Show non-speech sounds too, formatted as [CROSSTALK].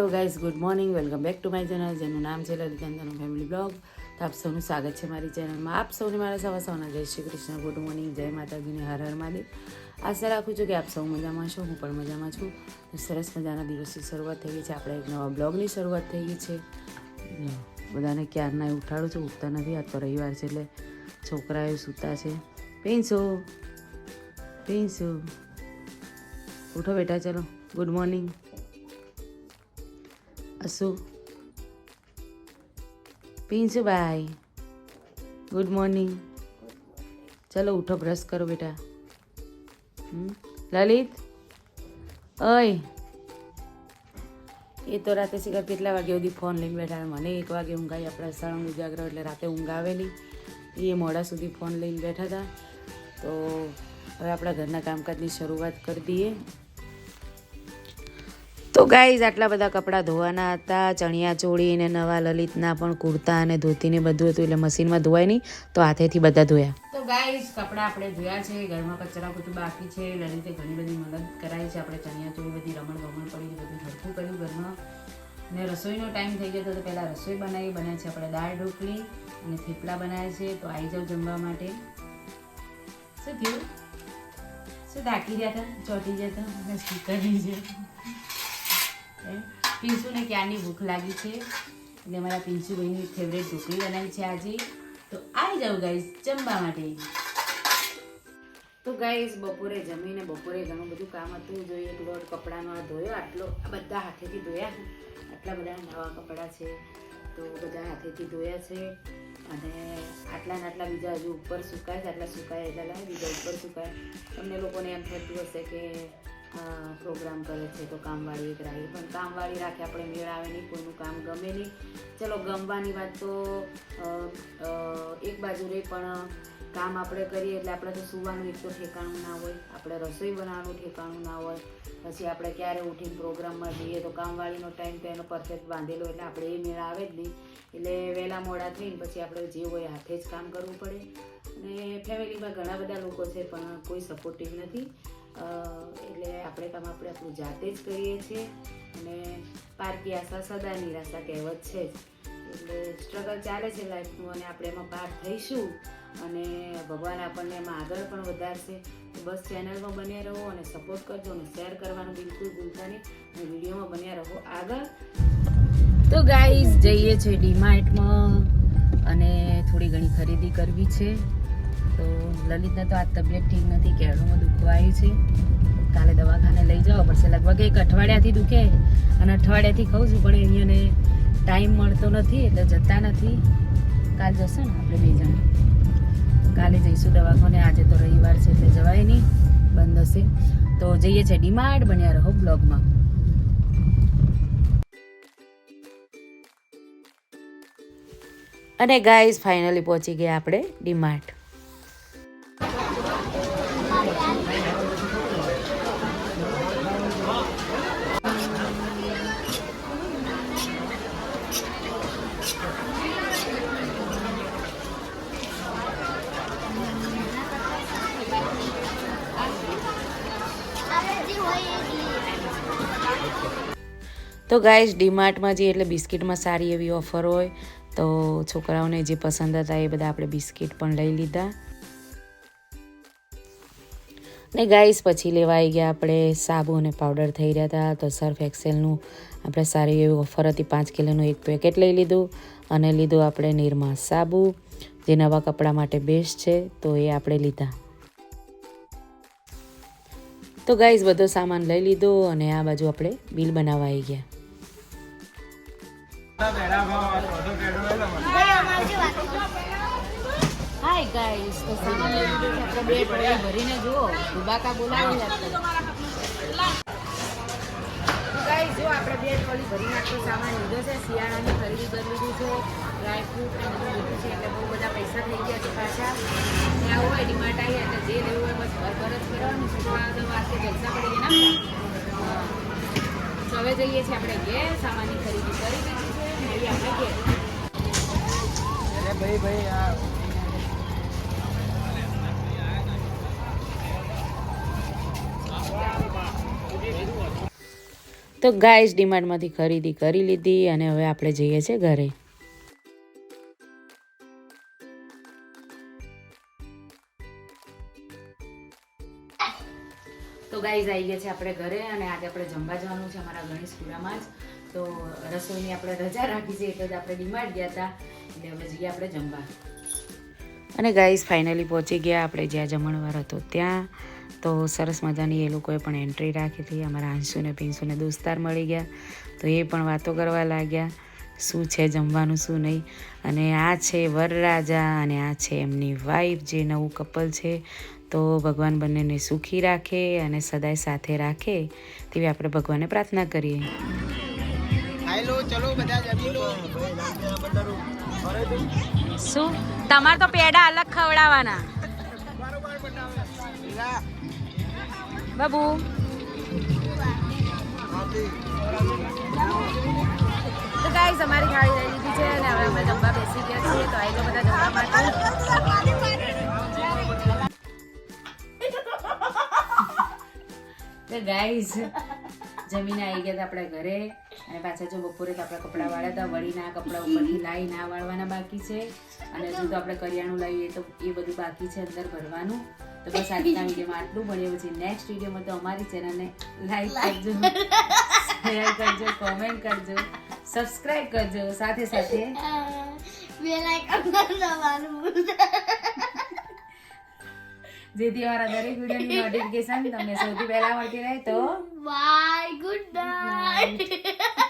Hello guys good morning welcome back to my channel જેનું નામ છે લલિતાંતનું ફેમિલી બ્લોગ તો આપ સૌનું સ્વાગત છે મારી ચેનલમાં આપ સૌને મારા સવા સવાના જય શ્રી કૃષ્ણ. ગુડ મોર્નિંગ જય માતાજીને હર હર મહાદેવ. આશા રાખું છું કે આપ સૌ મજામાં છો, હું પણ મજામાં છું. સરસ મજાના દિવસની શરૂઆત થઈ ગઈ છે. આપણે એક નવા બ્લોગની શરૂઆત થઈ ગઈ છે. બધાને ક્યારના ઉઠાડું છું? ઉઠતા નથી, આજ તો રવિવાર છે એટલે છોકરાઓ સૂતા છે. પીંસો પીંસો ઉઠો બેટા, ચલો. ગુડ મોર્નિંગ અસુ. પિંચભાઈ ગુડ મોર્નિંગ ચલો ઉઠો બ્રશ કરો બેટા? લલિત? ઓય. એ તો રાતે શિખર કેટલા વાગે સુધી ફોન લઈને બેઠા? મને એક વાગે ઊંઘાઈ, આપણે સળંગ ઉજાગરો એટલે રાતે ઊંઘ આવેલી એ મોડા સુધી ફોન લઈને બેઠા હતા. તો હવે આપણા ઘરના કામકાજની શરૂઆત કરી દઈએ. તો ગાઈઝ આટલા બધા કપડાં ધોવાના હતા, ચણિયા ચોળી ને નવા લલિતના પણ કુર્તા અને ધોતી ને બધું હતું, એટલે મશીનમાં ધોવાય નહીં, તો હાથેથી બધા ધોયા. તો ગાઈઝ કપડાં આપણે ધોયા છે, ઘરમાં કચરા બધું બાકી છે, લલિતે ઘણી બધી મદદ કરાવી છે, આપણે ચણિયા ચોળી બધી રમણ ગમણ પડી બધું ઝડપું કર્યું ઘરમાં. ને રસોઈનો ટાઈમ થઈ ગયો તો પહેલાં રસોઈ બનાવી, બન્યા છે આપણે દાળ ઢોકળી અને થેપલા બનાવ્યા છે, તો આવી જાઓ જમવા માટે. શું થયું? શું થાકી ગયા હતા? ચોટી ગયા હતા? સ્પીકરની છે. પિન્સુને ક્યારની ભૂખ લાગી છે? એટલે મારા પિન્સુભાઈની ફેવરેટ ઢોકળી બનાવી છે આજે. તો આવી જાઓ ગાઈઝ જમવા માટે. તો ગાઈઝ બપોરે જમીને બપોરે ઘણું બધું કામ હતું. જોઈએ લોટ કપડાનો આ ધોયો, આટલો, આ બધા હાથેથી ધોયા. આટલા બધા નવા કપડાં છે. તો બધા હાથેથી ધોયા છે. અને આટલા ને આટલા બીજા હજુ ઉપર સુકાય છે. આટલા સુકાય એટલા બીજા ઉપર સુકાય. તમને લોકોને એમ થતું હશે કે પ્રોગ્રામ કરે છે તો કામવાળી એક રાખી પણ કામવાળી રાખે, આપણે મેળ આવે નહીં, કોઈનું કામ ગમે નહીં. ચલો, ગમવાની વાત તો એક બાજુ રહી, પણ કામ આપણે કરીએ એટલે આપણે તો સુવાનું એક તો ઠેકાણું ના હોય. આપણે રસોઈ બનાવવાનું ઠેકાણું ના હોય. પછી આપણે ક્યારે ઉઠીને પ્રોગ્રામમાં જઈએ તો કામવાળીનો ટાઈમ તો એનો પરફેક્ટ બાંધેલો એટલે આપણે એ મેળ આવે જ નહીં. એટલે વહેલા મોડા થઈને પછી આપણે જે હોય હાથે જ કામ કરવું પડે. અને ફેમિલીમાં ઘણા બધા લોકો છે, પણ કોઈ સપોર્ટિવ નથી. એટલે આપણે કામ આપણે આપણું જાતે જ કરીએ છીએ અને પારકી આશા સદા નિરાશા કહેવત છે જ. એટલે સ્ટ્રગલ ચાલે છે લાઈફનું અને આપણે એમાં પાર થઈશું અને ભગવાન આપણને એમાં આગળ પણ વધારશે. બસ ચેનલમાં બન્યા રહો અને સપોર્ટ કરજો અને શેર કરવાનું બિલકુલ ભૂલતા નહીં. અને વિડીયોમાં બન્યા રહો આગળ. તો ગાઈઝ જઈએ છે ડીમાર્ટમાં અને થોડી ઘણી ખરીદી કરવી છે. તો લલિતને તો આ તબિયત ઠીક નથી, કેળુમાં દુખવા આવ્યું છે. કાલે દવાખાને લઈ જવા પડશે લગભગ એક અઠવાડિયાથી દુખે. અને અઠવાડિયાથી ખાઉં છું, પણ અહીંયાને ટાઈમ મળતો નથી, એટલે જતા નથી. કાલ જશે ને આપણે બે જણ. કાલે જઈશું દવાખાને, આજે તો રવિવાર છે, એટલે જવાય નહીં, બંધ હશે. તો જઈએ છે ડીમાર્ટ, બન્યા રહો બ્લોગમાં. અને ગાઈઝ ફાઇનલી પહોંચી ગયા આપણે ડીમાર્ટ. તો ગાઈઝ ડીમાર્ટમાં જઈએ એટલે બિસ્કિટમાં સારી એવી ઓફર હોય, તો છોકરાઓને જે પસંદ હતા એ બધા આપણે બિસ્કિટ પણ લઈ લીધા. ને ગાઈસ પછી લેવા આવી ગયા આપણે સાબુ અને પાવડર થઈ રહ્યા હતા, તો સર્ફ એક્સેલનું આપણે સારી એવી ઓફર હતી, પાંચ કિલોનું એક પેકેટ લઈ લીધું અને લીધું આપણે નિરમા સાબુ, જે નવા કપડાં માટે બેસ્ટ છે, તો એ આપણે લીધા. તો ગાઈઝ બધો સામાન લઈ લીધો અને આ બાજુ આપણે બિલ બનાવવા આવી ગયા. ગાઈસ તો સામાન લઈ લીધું છે આપણે બે ટોળી ભરીને જુઓ, દુબાકા બોલાવી આપણે ગાઈસ જો આપણે બે ટોળી ભરીને આટલો સામાન લીધો છે, શિયાળાની ખરીદી કરી લીધી છે ડ્રાયફ્રૂટ અને બધું લીધું છે, એટલે બહુ બધા પૈસા થઈ ગયા છે પાછા. ત્યાં હોય ડીમાર્ટ આવી એટલે જે લેવું હોય બસ ભર ભર જ કરવાનું છોકરા તો વાસ્તે જલસા પડી ગયા તો હવે જઈએ છીએ આપણે ઘેર, સામાનની ખરીદી કરી દીધી છે મળીએ આપણે ઘેર. ભાઈ ભાઈ, આ તો ગાઈસ ડીમાર્ટમાંથી ખરીદી કરી લીધી અને હવે આપણે જઈએ છીએ ઘરે. તો ગાઈઝ આવી ગયા છે આપણે ઘરે અને આજે આપણે જમવા જવાનું છે અમારા ગણેશપુરામાં જ. તો રસોઈની આપણે રજા રાખી છે એટલે જ આપણે ડીમાર્ટ ગયા હતા. એટલે હવે જઈએ આપણે જમવા. અને ગાઈઝ ફાઇનલી પહોંચી ગયા આપણે જ્યાં જમણવાર હતો ત્યાં. તો સરસ મજાની એ લોકોએ પણ એન્ટ્રી રાખી હતી. અમારા આંસુને પિંશુને દોસ્તાર મળી ગયા. તો એ પણ વાતો કરવા લાગ્યા. શું છે જમવાનું શું નહીં? અને આ છે વરરાજા અને આ છે એમની વાઈફ જે નવું કપલ છે. તો ભગવાન બંનેને સુખી રાખે અને સદાય સાથે રાખે તેવી આપણે ભગવાનને પ્રાર્થના કરીએ. શું? તમારે તો પેડા અલગ ખવડાવવાના. બાબુ. તો ગાઈસ અમારી લઈ છે અને હવે અમે બેસી ગયા છીએ. તો આવી બધા જમવા માટે તો ગાઈસ જમીને આવી ગયા હતા આપણે ઘરે અને પાછા જો બપોરે તો આપણા કપડાં વાળ્યા હતા વળીના કપડાં ઉપરથી લાવી ના વાળવાના બાકી છે. અને હજુ તો આપણે કરિયાણું લાવીએ તો એ બધું બાકી છે અંદર ભરવાનું. તો બસ આજના [LAUGHS] વિડીયોમાં આટલું મળ્યું પછી નેક્સ્ટ વિડીયોમાં તો અમારી ચેનલને લાઈક કરજો. શેર કરજો કોમેન્ટ કરજો સબસ્ક્રાઇબ કરજો. સાથે સાથે [LAUGHS] જેથી અમારા દરેક વિડીયોની નોટિફિકેશન તમને સૌથી પહેલા મળતી રહે તો બાય ગુડ night.